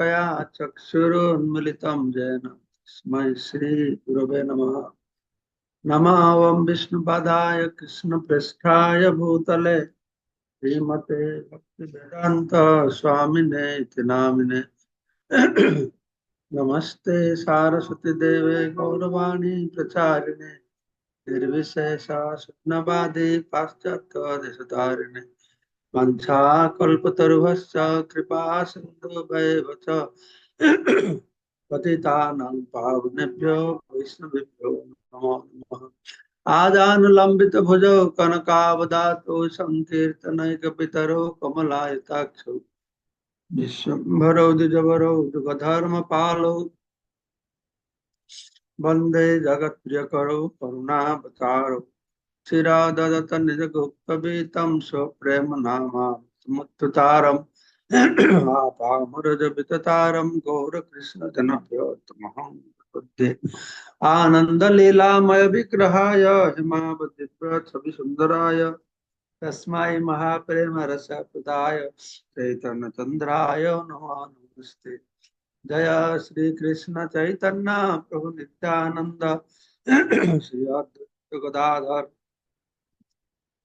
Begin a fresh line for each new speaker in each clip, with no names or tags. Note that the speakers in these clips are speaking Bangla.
शलाकया चक्षुरुन्मिलितं येन तस्मै श्रीगुरवे नमः। नमः विष्णुपदाय कृष्णपृष्ठाय भूतले। श्रीमते भक्तिवेदान्त स्वामिने इति नामिने। नमस्ते सारस्वती देवे गौरवाणी प्रचारिणे। निर्विशेषा शून्यवादी पाश्चात्यदेशधारिणे वंशाकल्पतरुभश्च कृपा सिन्धुभैव च पतितानां पावनेभ्यो वैष्णवेभ्यो नमो नमः आजानुलम्बितभुजौ कनकावदातो सङ्कीर्तनैकपितरो कमलायताक्षौ विश्वम्भरौ द्विजवरौ जुगधर्मपालौ वन्दे जगत्प्रियकरौ करुणावतारौ చిరాదత నిజ గుప్తబీతం आनंद लीलामय विग्रहाय हिमावधिव्रत सभी सुंदराय तस्माय महाप्रेम रसप्रदाय चैतन्य चंद्राय नमस्ते जय श्री कृष्ण चैतन्य प्रभु नित्यानंद श्री अद्वैत गदाधर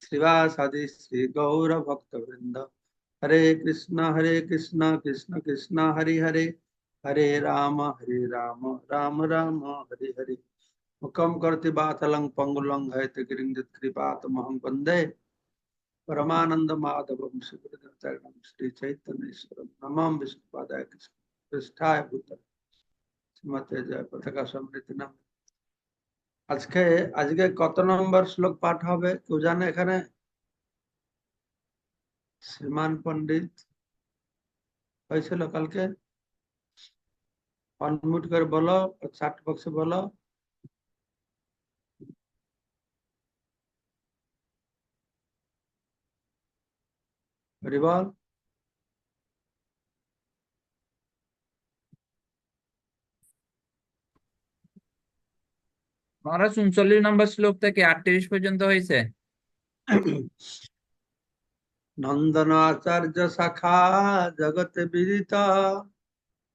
श्रीवासादि श्री गौर भक्त वृंद हरे कृष्ण हरे कृष्ण कृष्ण कृष्ण, हरे हरे। हरे राम हरे राम राम राम, हरे हरे। मुकम करते बात अलंग पंगुलंग है ते तिगिरिंदित कृपात महं वंदे। परमानंद माधव श्रीगुरुदत्तागम श्री चैतन्यश्वरम नमाम विष्णुपादाय कृष्ण। पृष्ठाय भूत। श्रीमते जय पथका समृति नम। আজকে আজকে কত নম্বর শ্লোক পাঠ হবে? কেউ জানে এখানে? শ্রীমান পণ্ডিত হয়েছিল কালকে? অনমিউট করে বলো চাট বক্সে বলো। বল
মহারাজ উনচল্লিশ নম্বর শ্লোক থেকে আটত্রিশ পর্যন্ত হয়েছে।
নন্দনাচার্য শাখা জগতে বিদিত,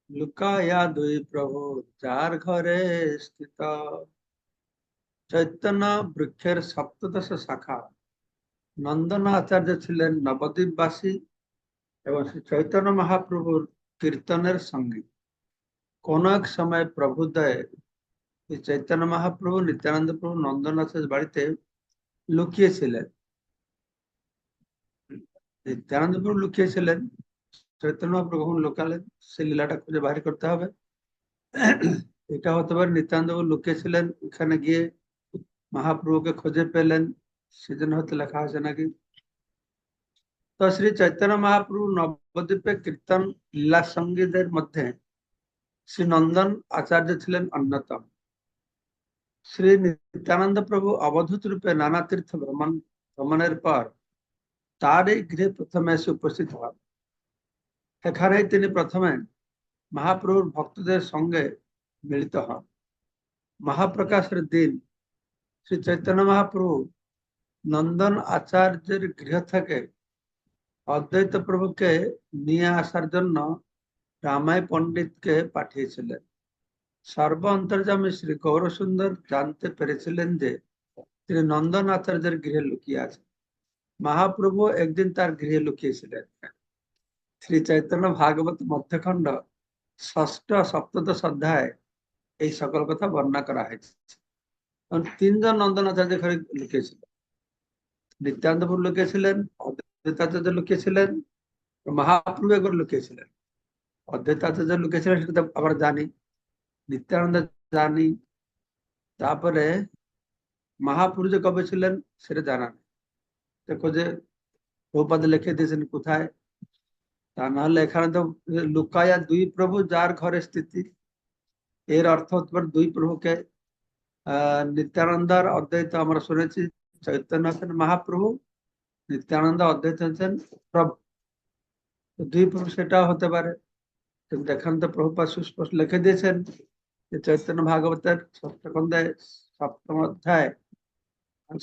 লুকায়া দুই প্রভু যার ঘরে স্থিত। চৈতন্য বৃক্ষের সপ্তদশ শাখা। নন্দন আচার্য ছিলেন নবদ্বীপবাসী এবং শ্রী চৈতন্য মহাপ্রভুর কীর্তনের সঙ্গী। কোন এক সময় প্রভুদয় চৈতন্য মহাপ্রভু, নিত্যানন্দ প্রভু নন্দনাথের বাড়িতে লুকিয়েছিলেন। নিত্যানন্দ প্রভু লুকিয়েছিলেন, চৈতন্য মহাপ্রভু কখন লুকালেন, সেই লীলাটা খুঁজে বাহির করতে হবে। এটা হতে পারে নিত্যানন্দ প্রভু লুকিয়েছিলেন এখানে গিয়ে মহাপ্রভুকে খুঁজে পেলেন, সেজন্য হতে লেখা আছে নাকি? তো শ্রী চৈতন্য মহাপ্রভু নবদ্বীপে কীর্তন লীলা সঙ্গীদের মধ্যে শ্রী নন্দন আচার্য ছিলেন অন্যতম। শ্রী নিত্যানন্দ প্রভু অবধূত রূপে নানা তীর্থ ভ্রমণ, ভ্রমণের পর তার এই গৃহে প্রথমে এসে উপস্থিত হন। এখানেই তিনি প্রথমে মহাপ্রভুর ভক্তদের সঙ্গে মিলিত হন। মহাপ্রকাশের দিন শ্রী চৈতন্য মহাপ্রভু নন্দন আচার্যের গৃহ থেকে অদ্বৈত প্রভুকে নিয়ে আসার জন্য রামায় পণ্ডিতকে পাঠিয়েছিলেন। সর্ব অন্তর্জামী শ্রী গৌরসুন্দর জানতে পেরেছিলেন যে তিনি নন্দন আচার্যের গৃহে লুকিয়ে আছেন। মহাপ্রভু একদিন তার গৃহে লুকিয়েছিলেন। শ্রী চৈতন্য ভাগবত মধ্যখণ্ড ষষ্ঠ সপ্তদশ অধ্যায় এই সকল কথা বর্ণনা করা হয়েছে। তিনজন নন্দন আচার্য ঘরে লুকিয়েছিল নিত্যানন্দপুর লুকিয়েছিলেন, অদ্বৈতাচার্য লুকিয়েছিলেন, মহাপ্রভু একবার লুকিয়েছিলেন। অদ্বৈতাচার্য লুকিয়েছিলেন সেটা আবার জানি। নিত্যানন্দ জানি তারপরে মহাপুরুষ যে কবে ছিলেন সেটা জানা নেই দেখো যে প্রপাদ লিখে দিয়েছেন কোথায় তা নাহলে এখানে তো লুকায়া দুই প্রভু যার ঘরে স্থিতি এর অর্থ হতে পারে দুই প্রভুকে আহ নিত্যানন্দ আর অদ্বৈত আমরা শুনেছি চৈতন্য হচ্ছেন মহাপ্রভু নিত্যানন্দ অদ্বৈত হচ্ছেন প্রভু দুই প্রভু সেটাও হতে পারে কিন্তু তো প্রভুপাত সুস্পষ্ট লিখে দিয়েছেন চৈতন্য ভাগবতের খন্ডায় সপ্তম অধ্যায়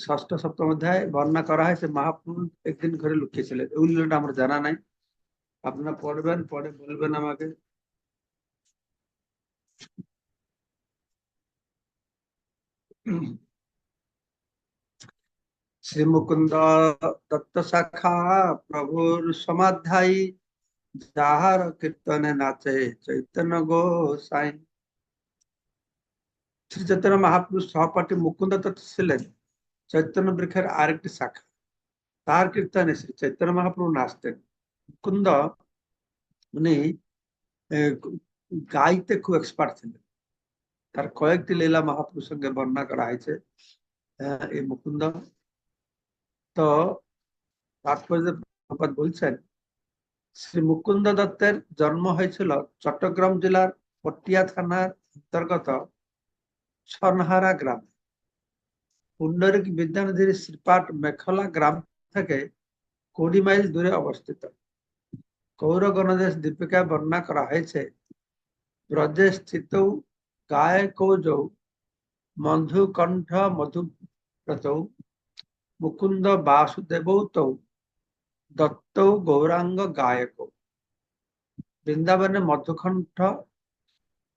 ষষ্ঠ সপ্তম অধ্যায় বর্ণনা করা হয়, সে মহাপ্রভু একদিন ঘরে লুকিয়েছিলেন ওই আমার জানা নাই। আপনারা পড়বেন, পরে বলবেন আমাকে। শ্রী মুকুন্দ দত্ত শাখা প্রভুর সমাধ্যায়ী, যাহার কীর্তনে নাচে চৈতন্য গো গোসাই শ্রী চৈতন্য মহাপুরুষ সহপাঠী মুকুন্দ দত্ত ছিলেন চৈতন্য বৃক্ষের আরেকটি শাখা তার কীর্তনে শ্রী চৈতন্য মহাপ্রভু নাচতেন মুকুন্দ উনি গাইতে খুব এক্সপার্ট ছিলেন তার কয়েকটি লীলা মহাপুরুষ সঙ্গে বর্ণনা করা হয়েছে এই মুকুন্দ তো তাৎপর্য বলছেন শ্রী মুকুন্দ দত্তের জন্ম হয়েছিল চট্টগ্রাম জেলার পটিয়া থানার অন্তর্গত সনহারা গ্রাম। পুণ্ডরিক বিদ্যানিধির শ্রীপাঠ মেখলা গ্রাম থেকে কুড়ি মাইল দূরে অবস্থিত। কৌর গণদেশ দীপিকায় বর্ণনা করা হয়েছে, ব্রজে স্থিত গায়ে কৌজৌ মধুকণ্ঠ মধুব্রত মুকুন্দ বাসুদেব তৌ, দত্ত গৌরাঙ্গ গায়ক। বৃন্দাবনে মধুকণ্ঠ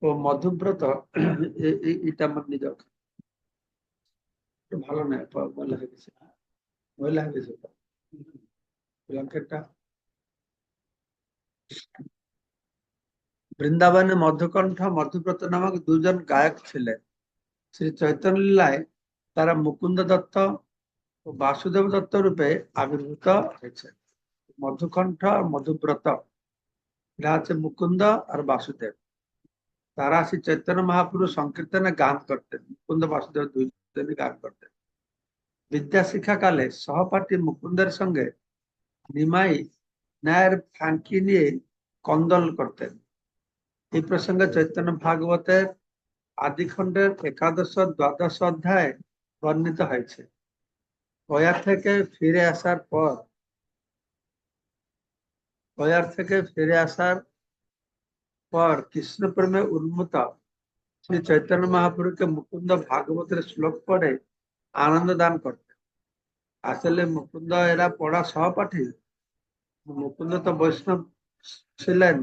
ও মধুব্রত এটা আমার নিজক ভালো প- ময়লা হয়ে গেছে। ময়লা হয়ে গেছে। বৃন্দাবনে মধুকণ্ঠ, মধুব্রত নামক দুজন গায়ক ছিলেন। শ্রী চৈতন্য লীলায় তারা মুকুন্দ দত্ত ও বাসুদেব দত্ত রূপে আবির্ভূত হয়েছে। মধুকণ্ঠ আর মধুব্রত, এরা হচ্ছে মুকুন্দ আর বাসুদেব। তারা শ্রী চৈতন্য মহাপুরুষ সংকীর্তনে গান করতেন, মুকুন্দ বাসুদেব দুইজনই গান করতেন। বিদ্যা শিক্ষাকালে সহপাঠী মুকুন্দের সঙ্গে নিমাই ন্যায়ের ফাঁকি নিয়ে কন্দল করতেন। এই প্রসঙ্গে চৈতন্য ভাগবতের আদিখণ্ডের একাদশ দ্বাদশ অধ্যায় বর্ণিত হয়েছে। গয়া থেকে ফিরে আসার পর গয়ার থেকে ফিরে আসার পর কৃষ্ণ প্রেমে উন্মুত শ্রী চৈতন্য মহাপুরুকে মুকুন্দ ভাগবতের শ্লোক পড়ে আনন্দ দান করতেন আসলে মুকুন্দ এরা পড়া সহপাঠী মুকুন্দ তো বৈষ্ণব ছিলেন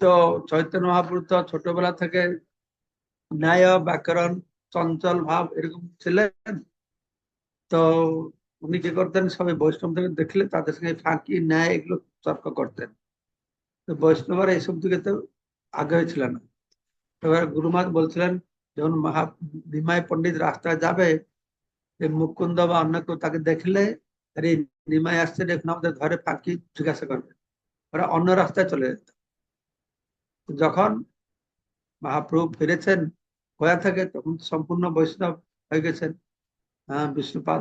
তো চৈতন্য মহাপুরু তো ছোটবেলা থেকে ন্যায় ব্যাকরণ চঞ্চল ভাব এরকম ছিলেন তো উনি কি করতেন সবাই বৈষ্ণবদের দেখলে তাদের সঙ্গে ফাঁকি ন্যায় এগুলো তর্ক করতেন তো বৈষ্ণবরা এইসব দিকে তো আগ্রহী ছিলেন না। এবার গুরুমাত বলছিলেন, যখন মহা নিমাই পণ্ডিত রাস্তায় যাবে মুকুন্দ বা অন্য কেউ তাকে দেখলে আরে নিমাই আসছে, দেখুন আমাদের ঘরে ফাঁকি জিজ্ঞাসা করবে। ওরা অন্য রাস্তায় চলে যেত। যখন মহাপ্রভু ফিরেছেন গয়া থেকে, তখন সম্পূর্ণ বৈষ্ণব হয়ে গেছেন। বিষ্ণুপাদ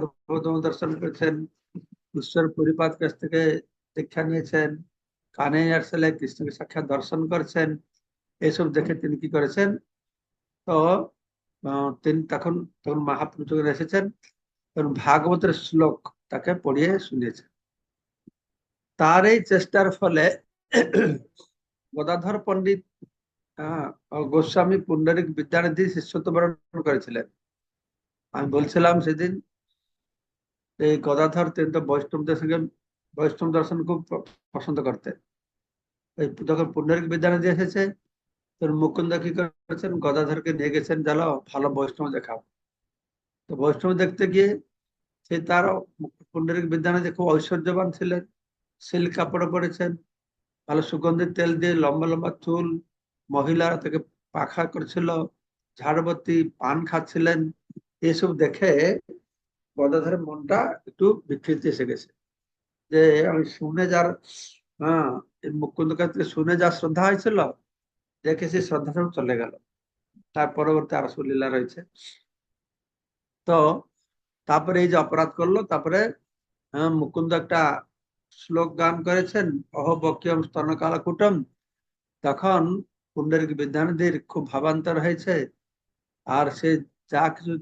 দর্শন করেছেন, ঈশ্বর পরিপাত কাছ থেকে দীক্ষা নিয়েছেন কানে আসলে কৃষ্ণকে সাক্ষাৎ দর্শন করেছেন, এসব দেখে তিনি কি করেছেন? তো তিনি তখন তখন মহাপ্রভু এসেছেন, তখন ভাগবতের শ্লোক তাকে পড়িয়ে শুনিয়েছেন। তার এই চেষ্টার ফলে গদাধর পণ্ডিত গোস্বামী পুণ্ডরিক বিদ্যানিধি শিষ্যত্ব বরণ করেছিলেন। আমি বলছিলাম সেদিন, এই গদাধর, তিনি তো বৈষ্ণবদের সঙ্গে বৈষ্ণব দর্শন খুব পছন্দ করতেন। যখন পুণ্ডরিক দিয়ে এসেছে তখন মুকুন্দ কি করেছেন? গদাধরকে নিয়ে গেছেন, জানো, ভালো বৈষ্ণব দেখাও। তো বৈষ্ণব দেখতে গিয়ে সে তার পুণ্ডরিক বিদ্যানিধি খুব ঐশ্বর্যবান ছিলেন, সিল্ক কাপড় পরেছেন, ভালো সুগন্ধির তেল দিয়ে লম্বা লম্বা চুল মহিলারা তাকে পাখা করছিল, ঝাড়বতী, পান খাচ্ছিলেন। এসব দেখে গদাধরের মনটা একটু বিকৃতি এসে গেছে। যে আমি শুনে যার হ্যাঁ এই মুকুন্দ কাছ শুনে যা শ্রদ্ধা হয়েছিল দেখে সেই শ্রদ্ধা সব চলে গেল। তার পরবর্তী আরসু লীলা রয়েছে। তো তারপরে এই যে অপরাধ করল তারপরে আহ, মুকুন্দ একটা শ্লোক গান করেছেন অহ বক্যম স্তনকাল কুটম তখন পুণ্ডরিক বিদ্যানিধির খুব ভাবান্তর হয়েছে। আর সে যা কিছু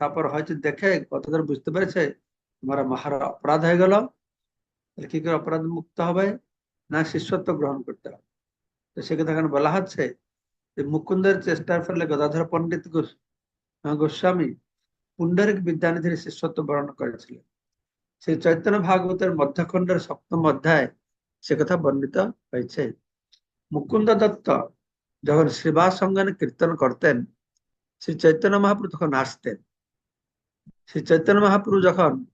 তারপর হয়তো দেখে কতদূর বুঝতে পেরেছে তোমার মহার অপরাধ হয়ে গেল। তাহলে কি করে অপরাধ মুক্ত হবে, না শিষ্যত্ব গ্রহণ করতে হবে। তো সেক্ষেত্রে এখানে বলা হচ্ছে যে মুকুন্দের চেষ্টার ফলে গদাধর পণ্ডিত গোস- গোস্বামী পুণ্ডরিক বিদ্যানিধির শিষ্যত্ব বরণ করেছিলেন। সেই চৈতন্য ভাগবতের মধ্যখণ্ডের সপ্তম অধ্যায় সে কথা বর্ণিত হয়েছে। মুকুন্দ দত্ত যখন সেবা সঙ্গনে কীর্তন করতেন, শ্রী চৈতন্য মহাপ্রভু তখন আসতেন। শ্রী চৈতন্য মহাপ্রভু যখন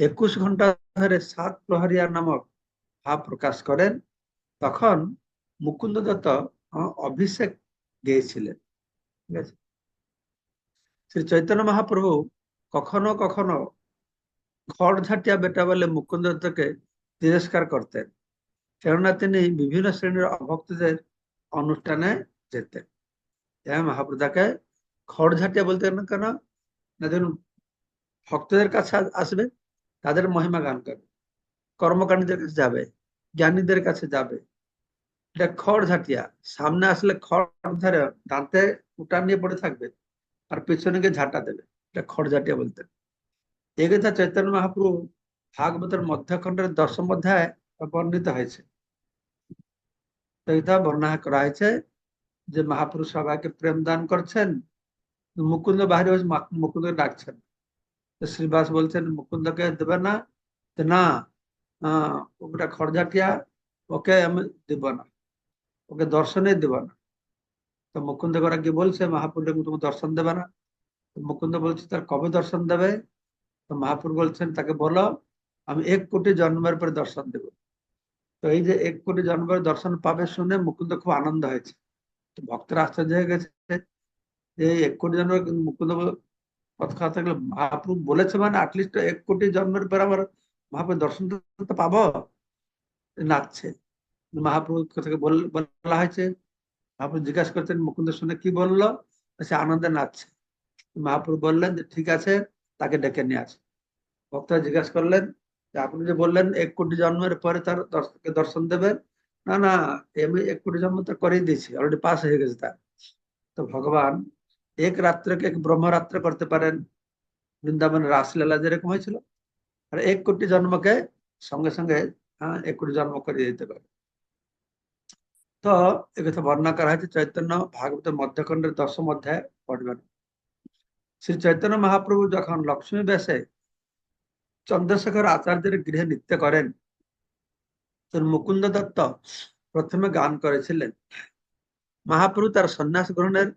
একুশ ঘণ্টা ধরে সাত প্রহরিয়া নামক ভাব প্রকাশ করেন তখন মুকুন্দ দত্ত অভিষেক গেয়েছিলেন ঠিক আছে। শ্রী চৈতন্য মহাপ্রভু কখনো কখনো খড়ঝাটিয়া বেটা বলে মুকুন্দ দত্তকে তিরস্কার করতেন কেননা তিনি বিভিন্ন শ্রেণির অভক্তদের অনুষ্ঠানে যেতেন তাই মহাপ্রভু তাকে খড়ঝাটিয়া বলতেন না কেন না ধরুন ভক্তদের কাছে আসবে। তাদের মহিমা গান করবে কর্মকাণ্ডীদের কাছে যাবে, জ্ঞানীদের কাছে যাবে। এটা খড় ঝাঁটিয়া, সামনে আসলে খড় ধরে দাঁতে উটা নিয়ে পড়ে থাকবে আর পেছনে গিয়ে ঝাঁটা দেবে। এটা খড় ঝাঁটিয়া বলতেন। এই চৈতন্য মহাপ্রভু ভাগবতের মধ্যখণ্ডের দশম অধ্যায় বর্ণিত হয়েছে। এটা বর্ণনা করা হয়েছে যে মহাপুরুষ সবাইকে প্রেম দান করছেন, মুকুন্দ বাহিরে বসে মা- মুকুন্দকে ডাকছেন। শ্রীবাস বলছেন, মুকুন্দকে দেবে না না ওটা খড়ঝাটিয়া ওকে আমি দেব না, ওকে দর্শনে দেব না। তো মুকুন্দ করা কি বলছে মহাপুরুষ তুমি দর্শন দেবে না? মুকুন্দ বলছে, তার কবে দর্শন দেবে? তো মহাপুর বলছেন, তাকে বলো, আমি এক কোটি জন্মের পরে দর্শন দেব। তো এই যে এক কোটি জন্মের দর্শন পাবে শুনে মুকুন্দ খুব আনন্দ হয়েছে। ভক্তরা আশ্চর্য হয়ে গেছে যে এক কোটি জন্মের মুকুন্দ কথা থাকলে মহাপ্রভু বলেছে মানে আটলিস্ট এক কোটি জন্মের পর আবার মহাপ্রভু দর্শন তো পাবো। নাচছে। মহাপ্রভু কথাকে বল- হয়েছে। মহাপ্রভু জিজ্ঞাসা করতেন মুকুন্দ শুনে কি বলল? সে আনন্দে নাচছে। মহাপ্রভু বললেন যে, ঠিক আছে, তাকে ডেকে নিয়ে আসে। ভক্তরা জিজ্ঞাসা করলেন যে আপনি যে বললেন এক কোটি জন্মের পরে তার দর্শন দেবেন? না না এমনি এক কোটি জন্ম তো করেই দিয়েছি অলরেডি পাস হয়ে গেছে তার। তো ভগবান এক রাত্রকে এক ব্রহ্মরাত্র করতে পারেন। বৃন্দাবন রাসলীলা যেরকম হয়েছিল। আর এক কোটি জন্মকে সঙ্গে সঙ্গে হ্যাঁ, এক কোটি জন্ম করে দিতে পারে। তো একথা বর্ণনা করা হয়েছে চৈতন্য ভাগবতের মধ্যখণ্ডের দশম অধ্যায় পড়বেন। শ্রী চৈতন্য মহাপ্রভু যখন লক্ষ্মী বেশে চন্দ্রশেখর আচার্যের গৃহে নৃত্য করেন তখন মুকুন্দ দত্ত প্রথমে গান করেছিলেন। মহাপ্রভু তার সন্ন্যাস গ্রহণের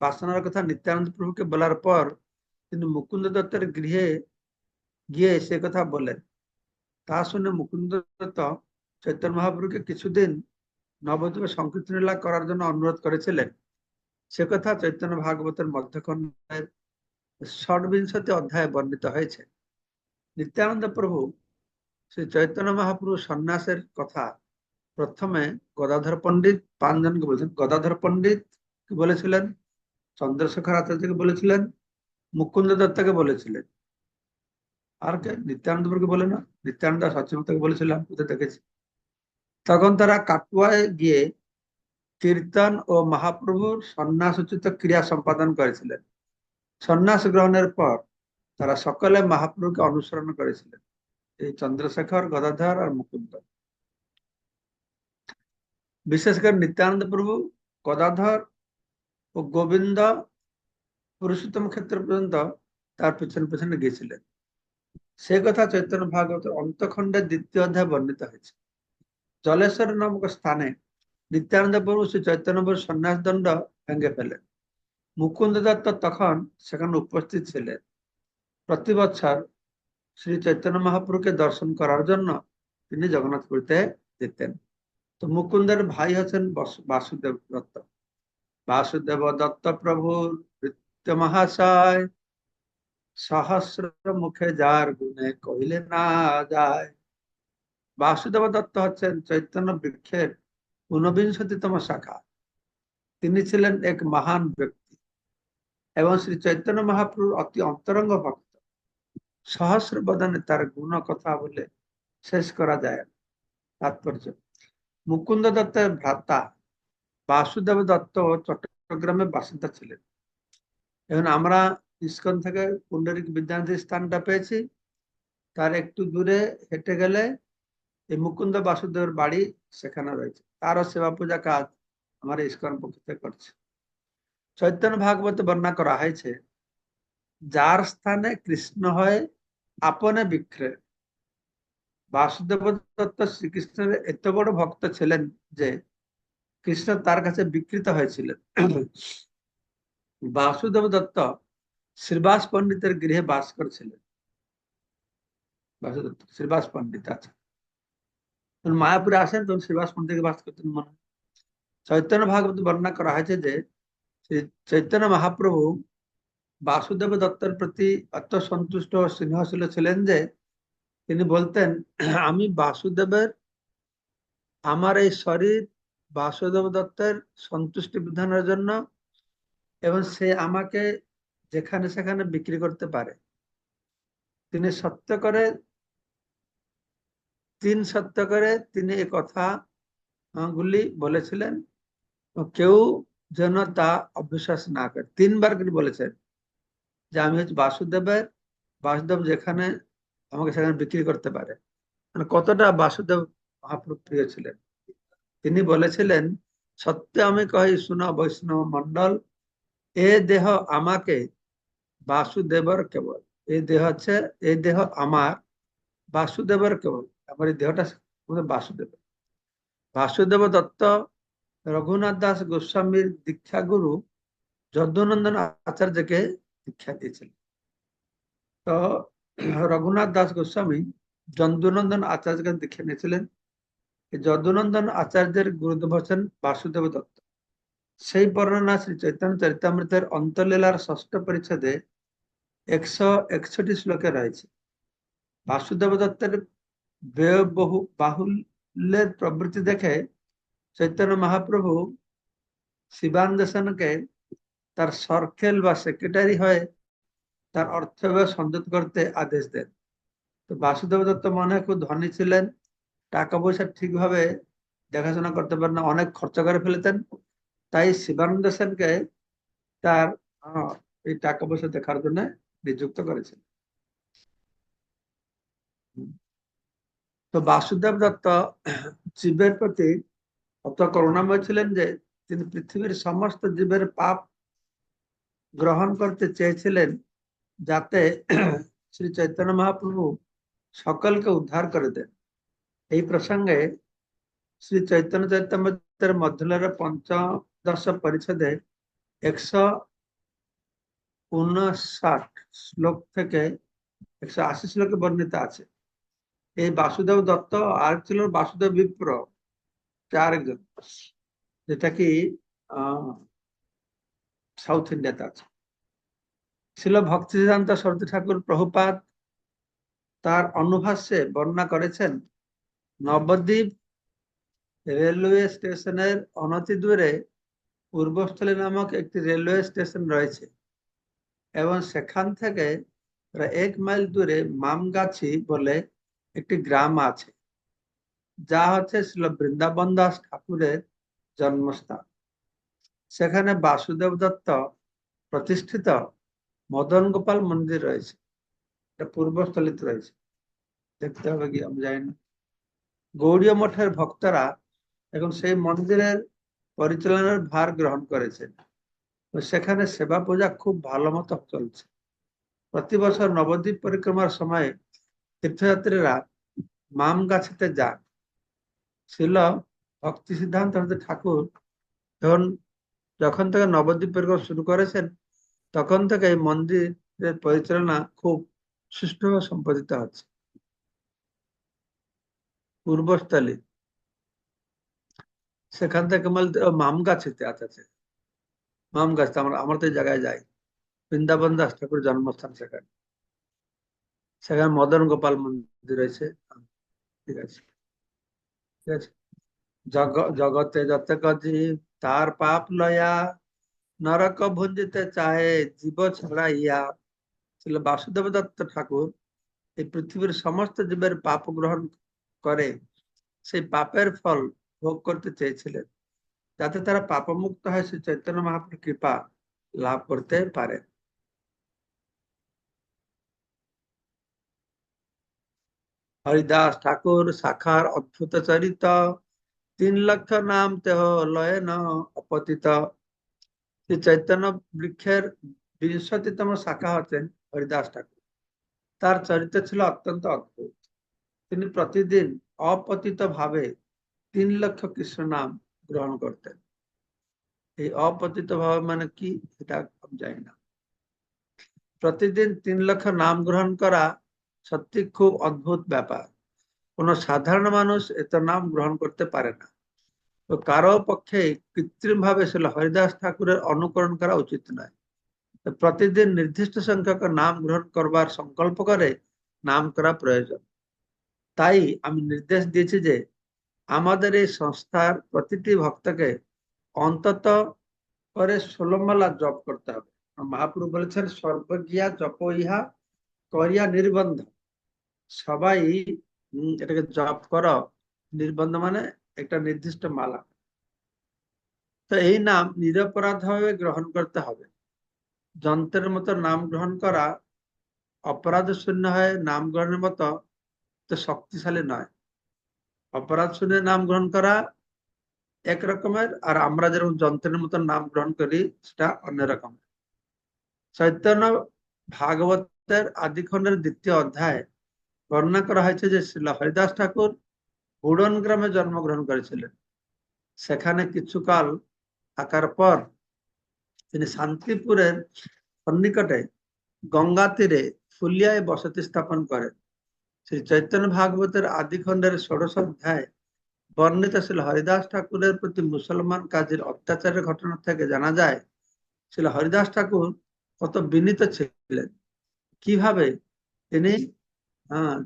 বাসনার কথা নিত্যানন্দ প্রভুকে বলার পর তিনি মুকুন্দ দত্তের গৃহে গিয়ে সে কথা বলেন। তা শুনে মুকুন্দ দত্ত চৈতন্য মহাপ্রভুকে কিছুদিন নবদ্বীপে সংকীর্তন লীলা করার জন্য অনুরোধ করেছিলেন। সে কথা চৈতন্য ভাগবতের মধ্যখণ্ডের ষড়বিংশতি অধ্যায়ে বর্ণিত হয়েছে। নিত্যানন্দ প্রভু শ্রী চৈতন্য মহাপ্রভু সন্ন্যাসের কথা প্রথমে গদাধর পণ্ডিত পাঁচজনকে বলেছেন, গদাধর পণ্ডিত বলেছিলেন চন্দ্রশেখর আচার্যকে বলেছিলেন, মুকুন্দ দত্তকে বলেছিলেন। আর কে? নিত্যানন্দ বলে না? নিত্যানন্দ সচিবতাকে বলেছিলাম কোথায় দেখেছি। তখন তারা কাটুয়ায় গিয়ে কীর্তন ও মহাপ্রভুর সন্ন্যাসোচিত ক্রিয়া সম্পাদন করেছিলেন। সন্ন্যাস গ্রহণের পর তারা সকলে মহাপ্রভুকে অনুসরণ করেছিলেন, এই চন্দ্রশেখর, গদাধর আর মুকুন্দ। বিশেষ করে নিত্যানন্দ প্রভু, গদাধর ও গোবিন্দ পুরুষোত্তম ক্ষেত্র পর্যন্ত তার পেছনে পেছনে গিয়েছিলেন। সে কথা চৈতন্য ভাগবতের অন্তখণ্ডের দ্বিতীয় অধ্যায় বর্ণিত হয়েছে। জলেশ্বর নামক স্থানে নিত্যানন্দ প্রভু শ্রী চৈতন্য প্রভুর সন্ন্যাস দণ্ড ভেঙে ফেলেন। মুকুন্দ দত্ত তখন সেখানে উপস্থিত ছিলেন। প্রতি বছর শ্রী চৈতন্য মহাপ্রভুকে দর্শন করার জন্য তিনি জগন্নাথপুরীতে যেতেন। তো মুকুন্দের ভাই হচ্ছেন বাসুদেব দত্ত। বাসুদেব দত্ত প্রভুর নৃত্য মহাশয় সহস্র মুখে যার গুণে কহিলে না যায়। বাসুদেব দত্ত হচ্ছেন চৈতন্য বৃক্ষের ঊনবিংশতিতম শাখা। তিনি ছিলেন এক মহান ব্যক্তি এবং শ্রী চৈতন্য মহাপ্রভুর অতি অন্তরঙ্গ ভক্ত। সহস্র বদনে তার গুণ কথা বলে শেষ করা যায়। তাৎপর্য, মুকুন্দ দত্তের ভ্রাতা বাসুদেব দত্ত চট্টগ্রামে বাসিন্দা ছিলেন। এখন আমরা ইস্কন থেকে পুণ্ডরিক বিদ্যানিধি স্থানটা পেয়েছি। তার একটু দূরে হেঁটে গেলে এই মুকুন্দ বাসুদেবের বাড়ি সেখানে রয়েছে। তারও সেবা পূজা কাজ আমার ইস্কন পক্ষ করছে। চৈতন্য ভাগবত বর্ণনা করা হয়েছে, যার স্থানে কৃষ্ণ হয়, আপনে বিক্রে। বাসুদেব দত্ত শ্রীকৃষ্ণের এত বড় ভক্ত ছিলেন যে কৃষ্ণ তার কাছে বিকৃত হয়েছিলেন। বাসুদেব দত্ত শ্রীবাস পণ্ডিতের গৃহে বাস করছিলেন। বাসুদেব শ্রীবাস পণ্ডিত আছে যখন মায়াপুরে আসেন, তখন শ্রীবাস পণ্ডিতকে বাস করতেন মনে। চৈতন্য ভাগবত বর্ণনা করা হয়েছে যে, শ্রী চৈতন্য মহাপ্রভু বাসুদেব দত্তের প্রতি এত সন্তুষ্ট ও স্নেহশীল ছিলেন যে, তিনি বলতেন, আমি বাসুদেবের, আমার এই শরীর বাসুদেব দত্তের সন্তুষ্টি বিধানের জন্য এবং সে আমাকে যেখানে সেখানে বিক্রি করতে পারে। তিনি সত্য করে, তিন সত্য করে তিনি এ কথা গুলি বলেছিলেন কেউ যেন তা অবিশ্বাস না করে। তিনবার তিনি বলেছেন যে আমি হচ্ছে বাসুদেবের, বাসুদেব যেখানে আমাকে সেখানে বিক্রি করতে পারে। মানে কতটা বাসুদেব মহাপ্রভু প্রিয় ছিলেন। তিনি বলেছিলেন, সত্য আমি কহি, শুনো বৈষ্ণব মন্ডল এ দেহ আমাকে, বাসুদেবর কেবল। এই দেহ হচ্ছে এই দেহ আমার, বাসুদেবর কেবল। আমার এই দেহটা বাসুদেব। বাসুদেব দত্ত, রঘুনাথ দাস গোস্বামীর দীক্ষা গুরু যদুনন্দন আচার্যকে দীক্ষা দিয়েছিলেন। তো, রঘুনাথ দাস গোস্বামী যদুনন্দন আচার্যকে দীক্ষা নিয়েছিলেন। যদুনন্দন আচার্যের গুরুদেব হচ্ছেন বাসুদেব দত্ত। সেই বর্ণনা শ্রী চৈতন্য চরিতামৃতের অন্তলীলার ষষ্ঠ পরিচ্ছেদে একশো একষট্টি শ্লোকে রয়েছে। বাসুদেব দত্তের ব্যয় বহু বাহুল্যের প্রবৃত্তি দেখে চৈতন্য মহাপ্রভু শিবানন্দেশনকে তার সর্কেল বা সেক্রেটারি হয়ে তার অর্থ ব্যয় সংযত করতে আদেশ দেন। তো বাসুদেব দত্ত মনে খুব ধনী ছিলেন টাকা পয়সা ঠিকভাবে দেখাশোনা করতে পারেন না, অনেক খরচা করে ফেলেতেন তাই শিবানন্দ সেনকে তার এই টাকা পয়সা দেখার জন্য নিযুক্ত করেছেন। তো বাসুদেব দত্ত জীবের প্রতি অত করুণাময় ছিলেন যে তিনি পৃথিবীর সমস্ত জীবের পাপ গ্রহণ করতে চেয়েছিলেন যাতে শ্রী চৈতন্য মহাপ্রভু সকলকে উদ্ধার করে দেন। এই প্রসঙ্গে শ্রী চৈতন্য চৈতন্যের মধ্যলের পঞ্চদশ পরিচ্ছেদে একশো উনষাট শ্লোক থেকে একশো আশি শ্লোকে বর্ণিত আছে। এই বাসুদেব দত্ত আর ছিল বাসুদেব বিপ্র চার একজন যেটা কি সাউথ ইন্ডিয়াতে আছে। ছিল ভক্তি সিদ্ধান্ত সরস্বতী ঠাকুর প্রভুপাত তার অনুভাষ্যে বর্ণনা করেছেন নবদ্বীপ রেলওয়ে স্টেশনের অনতি দূরে পূর্বস্থলী নামক একটি রেলওয়ে স্টেশন রয়েছে এবং সেখান থেকে প্রায় এক মাইল দূরে মামগাছি বলে একটি গ্রাম আছে, যা হচ্ছে ছিল বৃন্দাবন দাস ঠাকুরের জন্মস্থান। সেখানে বাসুদেব দত্ত প্রতিষ্ঠিত মদন গোপাল মন্দির রয়েছে, এটা পূর্বস্থলিতে রয়েছে। দেখতে হবে কি, আমি জানি না। গৌড়ীয় মঠের ভক্তরা এখন সেই মন্দিরের পরিচালনার ভার গ্রহণ করেছেন। সেখানে সেবা পূজা খুব ভালো মতো চলছে। প্রতি বছর নবদ্বীপ পরিক্রমার সময় তীর্থযাত্রীরা মাম গাছেতে যান। ছিল ভক্তি সিদ্ধান্ত ঠাকুর যখন যখন থেকে নবদ্বীপ পরিক্রমা শুরু করেছেন, তখন থেকে এই মন্দিরের পরিচালনা খুব সুষ্ঠুভাবে সম্পাদিত হচ্ছে। পূর্বস্থলী। সেখান থেকে বলতে ও মাম গাছিতে আছে মাম গাছ আমরা আমরা তো জায়গায় যাই। বৃন্দাবন দাস ঠাকুর জন্মস্থান সেখানে। সেখানে মদন গোপাল মন্দির রয়েছে। ঠিক আছে। ঠিক আছে। জগ, জগতে যতক জীব, তার পাপ লয়া। নরক ভুঞ্জিতে চাহে জীব ছাড়া ইয়া ছিল বাসুদেব দত্ত ঠাকুর এই পৃথিবীর সমস্ত জীবের পাপ গ্রহণ করে, সেই পাপের ফল ভোগ করতে চেয়েছিলেন। যাতে তারা পাপমুক্ত হয়, শ্রী চৈতন্য মহাপ্রভুর কৃপা লাভ করতে পারে। হরিদাস ঠাকুর শাখার অদ্ভুত চরিত, তিন লক্ষ নাম তেহ লয়ন অপতিত। শ্রী চৈতন্য বৃক্ষের বিংশতিতম শাখা হচ্ছেন হরিদাস ঠাকুর। তার চরিত্র ছিল অত্যন্ত অদ্ভুত। তিনি প্রতিদিন অপতিত ভাবে তিন লক্ষ কৃষ্ণ নাম গ্রহণ করতেন। এই অপতিত ভাবে মানে কি এটা জানি না। প্রতিদিন তিন লক্ষ নাম গ্রহণ করা সত্যি খুব অদ্ভুত ব্যাপার। কোন সাধারণ মানুষ এত নাম গ্রহণ করতে পারে না। তো কারও পক্ষে কৃত্রিম ভাবে ছিল হরিদাস ঠাকুরের অনুকরণ করা উচিত নয়। প্রতিদিন নির্দিষ্ট সংখ্যক নাম গ্রহণ করবার সংকল্প করে নাম করা প্রয়োজন। তাই আমি নির্দেশ দিয়েছি যে আমাদের এই সংস্থার প্রতিটি ভক্তকে অন্তত করে ষোলো মালা জপ করতে হবে। মহাপ্রভু বলেছেন, সর্বজ্ঞা জপ ইহা করিয়া নির্বন্ধ। সবাই এটাকে জপ করো। নির্বন্ধ মানে একটা নির্দিষ্ট মালা। তো এই নাম নিরপরাধ ভাবে গ্রহণ করতে হবে। যন্ত্রের মতো নাম গ্রহণ করা, অপরাধ শূন্য হয়ে নাম গ্রহণের মতো তো শক্তিশালী নয়। অপরাধ শুনে নাম গ্রহণ করা এক রকমের, আর আমরা যেরকম যন্ত্রের মতন নাম গ্রহণ করি, সেটা অন্য রকমের। চৈতন্য ভাগবতের আদিখণ্ডের দ্বিতীয় অধ্যায় বর্ণনা করা হয়েছে যে শ্রীল হরিদাস ঠাকুর হুডন গ্রামে জন্মগ্রহণ করেছিলেন। সেখানে কিছুকাল থাকার পর তিনি শান্তিপুরের সন্নিকটে গঙ্গা তীরে ফুলিয়ায় বসতি স্থাপন করেন। শ্রী চৈতন্য ভাগবতের আদি আদিখণ্ডের ষোড়শ অধ্যায় বর্ণিত ছিল হরিদাস ঠাকুরের প্রতি মুসলমান কাজের অত্যাচারের ঘটনা থেকে জানা যায় ছিল হরিদাস ঠাকুর কত বিনীত ছিলেন। কীভাবে তিনি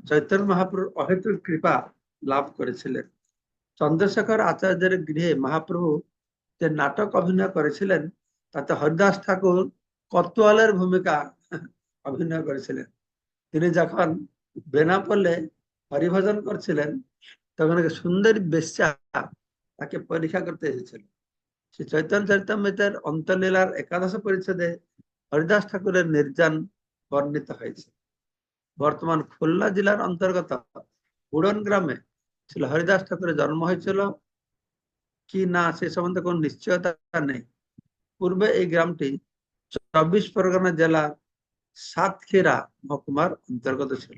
চৈতন্য মহাপ্রভুর অহেতুক কৃপা লাভ করেছিলেন। চন্দ্রশেখর আচার্যের গৃহে মহাপ্রভু যে নাটক অভিনয় করেছিলেন, তাতে হরিদাস ঠাকুর কতোয়ালের ভূমিকা অভিনয় করেছিলেন। তিনি যখন বেনাপোলে হরিভজন করছিলেন, তখন সুন্দরী বেশ্যা তাকে পরীক্ষা করতে এসেছিল। শ্রী চৈতন্য চরিতামৃতের অন্তলীলার একাদশ পরিচ্ছেদে হরিদাস ঠাকুরের নির্যান বর্ণিত হয়েছে। বর্তমান খুলনা জেলার অন্তর্গত উড়ন গ্রামে ছিল হরিদাস ঠাকুরের জন্ম হয়েছিল। কি না সে সম্বন্ধে কোন নিশ্চয়তা নেই। পূর্বে এই গ্রামটি চব্বিশ পরগনা জেলার সাতক্ষীরা মহকুমার অন্তর্গত ছিল।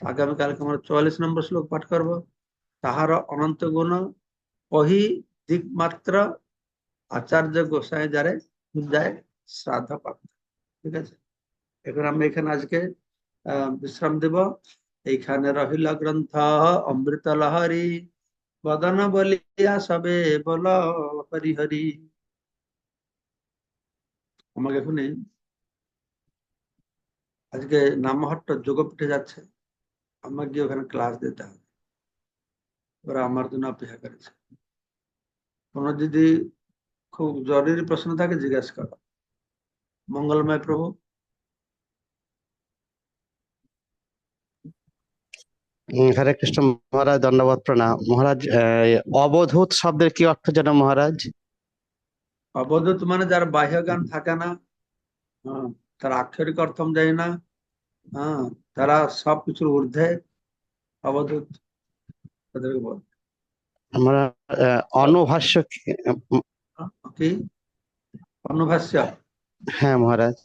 আগামীকালকে আমরা চুয়াল্লিশ নম্বর শ্লোক পাঠ করব। তাহার অনন্ত গুণ অহি দিকমাত্র আচার্য গোসাই যারে যায় শ্রাদ্ধ ঠিক আছে? এখন আমরা এখানে আজকে বিশ্রাম দেব। এইখানে রহিল গ্রন্থ অমৃত লহরি, বদন বলিয়া সবে বল হরি হরি আমাকে এখনই আজকে নামহট্ট যোগপীঠে যাচ্ছে। আমার গিয়ে ওখানে ক্লাস দিতে হবে। ওরা আমার জন্য অপেক্ষা করেছে। কোনো যদি খুব জরুরি প্রশ্ন থাকে জিজ্ঞাসা করো। মঙ্গলময় প্রভু।
হরে কৃষ্ণ মহারাজ ধন্যবাদ প্রণাম। মহারাজ অবধূত শব্দের কি অর্থ যেন মহারাজ?
অবধূত মানে যার বাহ্য জ্ঞান থাকে না তার আক্ষরিক অর্থ আমি জানি না। হ্যাঁ তারা সবকিছুর ঊর্ধ্বে অবধূত তাদেরকে বল।
আমরা অনুভাষ্য কি-
অনুভাষ্য
হ্যাঁ মহারাজ।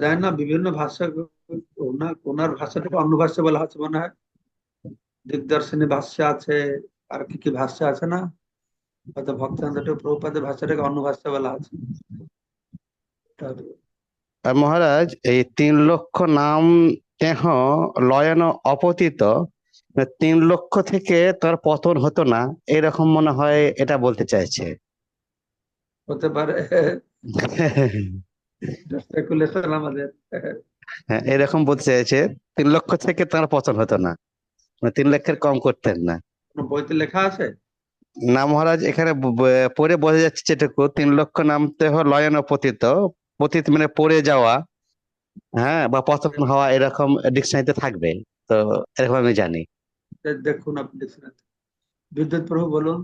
যায় না বিভিন্ন ভাষা ওনার ওনার ভাষাটাকে অনুভাষ্য বলা হচ্ছে মনে হয়। দিগদর্শনী ভাষ্য আছে আর কি কি ভাষ্য আছে না? হয়তো ভক্তান্ত প্রভুপাদের ভাষাটাকে অনুভাষ্য বলা আছে
মহারাজ এই তিন লক্ষ নাম দেহ লয়ন অপতিত তিন লক্ষ থেকে তার পতন হতো না এরকম মনে হয় এটা বলতে চাইছে।
হতে পারে। আমাদের।
হ্যাঁ এরকম বলতে চাইছে তিন লক্ষ থেকে তার পতন হতো না মানে তিন লক্ষের কম করতেন না।
বইতে লেখা আছে?
না মহারাজ এখানে ব- বোঝা যাচ্ছে যেটুকু তিন লক্ষ নামতে হয় লয়ন পতিত পতিত মানে পড়ে যাওয়া হ্যাঁ বা পতন হওয়া এরকম ডিকশনারিতে থাকবে। তো এরকম আমি জানি।
দেখুন আপনি দেখছেন বিদ্যুৎ প্রভু বলুন।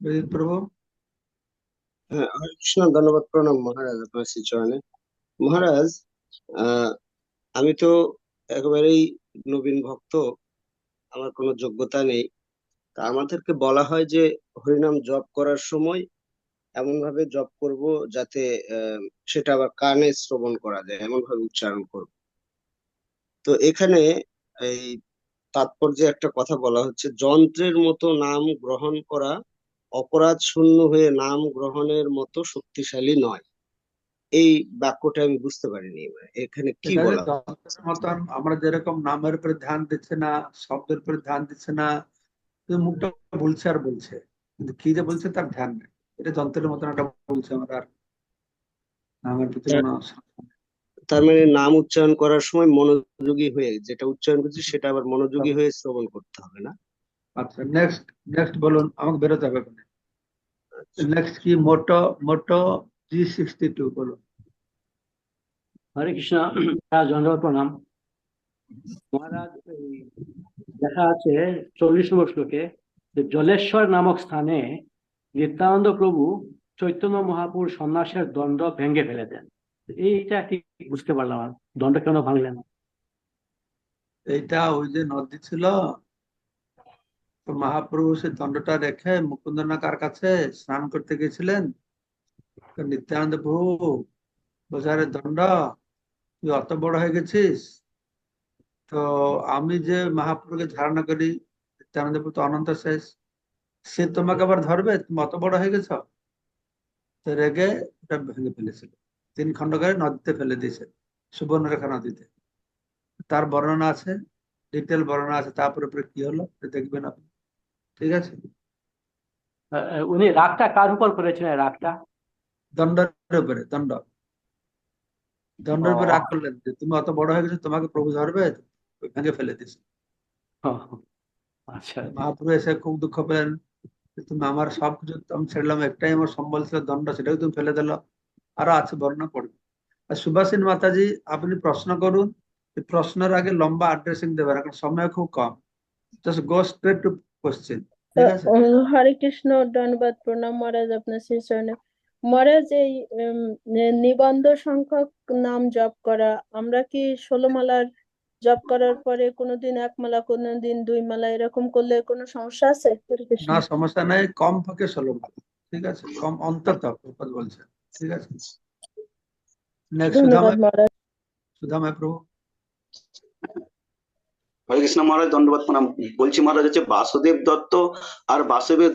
বিদ্যুৎ প্রভু।
হ্যাঁ কৃষ্ণ ধন্যবাদ প্রণাম মহারাজ আপনার শ্রীচরণে। মহারাজ আহ আমি তো একেবারেই নবীন ভক্ত আমার কোনো যোগ্যতা নেই। তা আমাদেরকে বলা হয় যে হরিনাম জপ করার সময় এমন ভাবে জপ করব যাতে আহ, সেটা আবার কানে শ্রবণ করা যায় এমন ভাবে উচ্চারণ করব। তো এখানে এই তাৎপর্যে একটা কথা বলা হচ্ছে যন্ত্রের মতো নাম গ্রহণ করা অপরাধ শূন্য হয়ে নাম গ্রহণের মতো শক্তিশালী নয়। এই বাক্যটা আমি বুঝতে পারিনি। এখানে কি বলা
আমরা যেরকম নামের উপরে ধ্যান দিচ্ছে না শব্দের উপরে ধ্যান দিচ্ছে না মুখটা বলছে আর বলছে। কিন্তু কি যে বলছে তার ধ্যান নেই। এটা যন্ত্রের মতন একটা বলছে আমরা আর প্রতি কোনো
তার মানে নাম উচ্চারণ করার সময় মনোযোগী হয়ে যেটা উচ্চারণ করছি সেটা আবার মনোযোগী হয়ে শ্রবণ করতে হবে না?
আচ্ছা নেক্সট নেক্সট বলুন আমাকে বেরোতে হবে ওখানে নেক্সট কি? মোটো মোটো জি সিক্সটি টু বলুন।
হরে কৃষ্ণ প্রণাম। মহারাজ লেখা আছে চল্লিশ নম্বর শ্লোকে যে জলেশ্বর নামক স্থানে নিত্যানন্দ প্রভু চৈতন্য মহাপুর সন্ন্যাসের দণ্ড ভেঙে ফেলে দেন। এইটা ঠিক বুঝতে পারলাম না দণ্ড কেন ভাঙলেন?
এইটা ওই যে নদী ছিল মহাপ্রভু সে দণ্ডটা রেখে মুকুন্দনাকার কাছে স্নান করতে গেছিলেন নিত্যানন্দ প্রভু বোঝারে দণ্ড, তুই অত বড় হয়ে গেছিস? তো আমি যে মহাপ্রভুকে ধারণা করি নিত্যানন্দ প্রভু তো অনন্ত শেষ। সে তোমাকে আবার ধরবে? তুমি অত বড় হয়ে গেছ? তো রেগে ওটা ভেঙে ফেলেছিল। তিন খণ্ড করে নদীতে ফেলে দিয়েছে সুবর্ণরেখা নদীতে। তার বর্ণনা আছে ডিটেল বর্ণনা আছে তারপরে উপরে কি হলো দেখবেন আপনি। ঠিক আছে?
উনি রাগটা কার উপর করেছিলেন রাগটা?
দণ্ডের উপরে দণ্ড। দণ্ডের উপরে রাগ করলেন তুমি অত বড় হয়ে গেছো তোমাকে প্রভু ধরবে? ভেঙে ফেলে দিয়েছে
ও, আচ্ছা
মহাপ্রভু এসে খুব দুঃখ পেলেন। তুমি আমার সব কিছু আমি ছেড়লাম একটাই আমার সম্বল ছিল দণ্ড সেটাও তুমি ফেলে দিল। আরও আছে বর্ণনা করবে আর সুভাষিন মাতাজি আপনি প্রশ্ন করুন। প্রশ্নের আগে লম্বা অ্যাড্রেসিং দেবেন এখন সময় খুব কম। Just go straight to question ঠিক আছে?
উম, হরে কৃষ্ণ ধন্যবাদ প্রণাম মহারাজ আপনার শ্রী চরণে। মহারাজ এই উম, নিবন্ধ সংখ্যক নাম জপ করা আমরা কি ষোলো জপ করার পরে কোনোদিন এক মালা কোনোদিন দুই মালা এরকম করলে কোনো সমস্যা আছে
না সমস্যা নাই। কম পক্ষে ষোলো মালা ঠিক আছে? কম অন্তত প্রপাত বলছে ঠিক আছে? নেক্সট
ধন্যবাদ
সুধাময় প্রভু।
হরে কৃষ্ণ মহারাজ দণ্ডবাদ প্রণাম। বলছি মহারাজ হচ্ছে বাসুদেব দত্ত আর বাসুদেব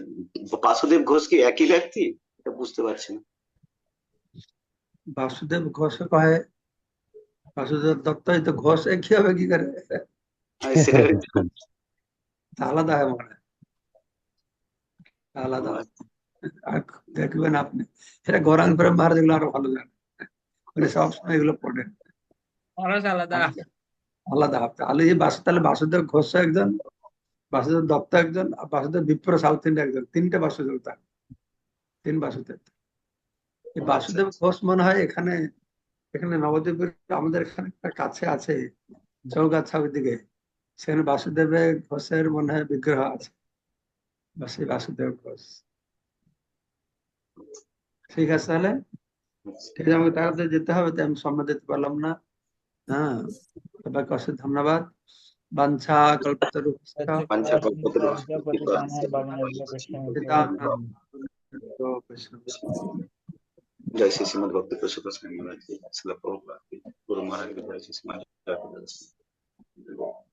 বাসুদেব ঘোষ কি একই ব্যক্তি? এটা বুঝতে পারছি না।
বাসুদেব ঘোষ কহে বাসুদেব দত্ত এই তো ঘোষ একই হবে কি করে? তা আলাদা হয় মনে আলাদা আর দেখবেন আপনি এটা গৌরাঙ্গ প্রেম মহারাজ এগুলো আরও ভালো জানে উনি সবসময় এগুলো পড়েন
আলাদা।
আলাদা হবে। তাহলে এই বাসু তাহলে বাসুদেব ঘোষ একজন বাসুদেব দত্ত একজন আর বাসুদেব বিপ্র সাউথ ইন্ডিয়া একজন। তিনটে বাসুদেব তার। তিন বাসুদেব। এই বাসুদেব ঘোষ মনে হয় এখানে এখানে নবদ্বীপের আমাদের এখানে একটা কাছে আছে চৌগাছা ওইদিকে সেখানে বাসুদেবের ঘোষের মনে হয় বিগ্রহ আছে। সেই বাসুদেব ঘোষ। ঠিক আছে তাহলে? ঠিক আছে আমাকে তাড়াতাড়ি যেতে হবে তাই আমি সময় দিতে পারলাম না। হ্যাঁ সবাইকে অশেষ ধন্যবাদ। বাঞ্ছা কল্পতরু
পাঞ্চা কল্পতরু जय श्री श्रीमद भक्त पुरुषोत्तम स्वामी महाराज जी श्रील प्रभुपाद जी गुरु महाराज जी जय श्री श्रीमद जय श्री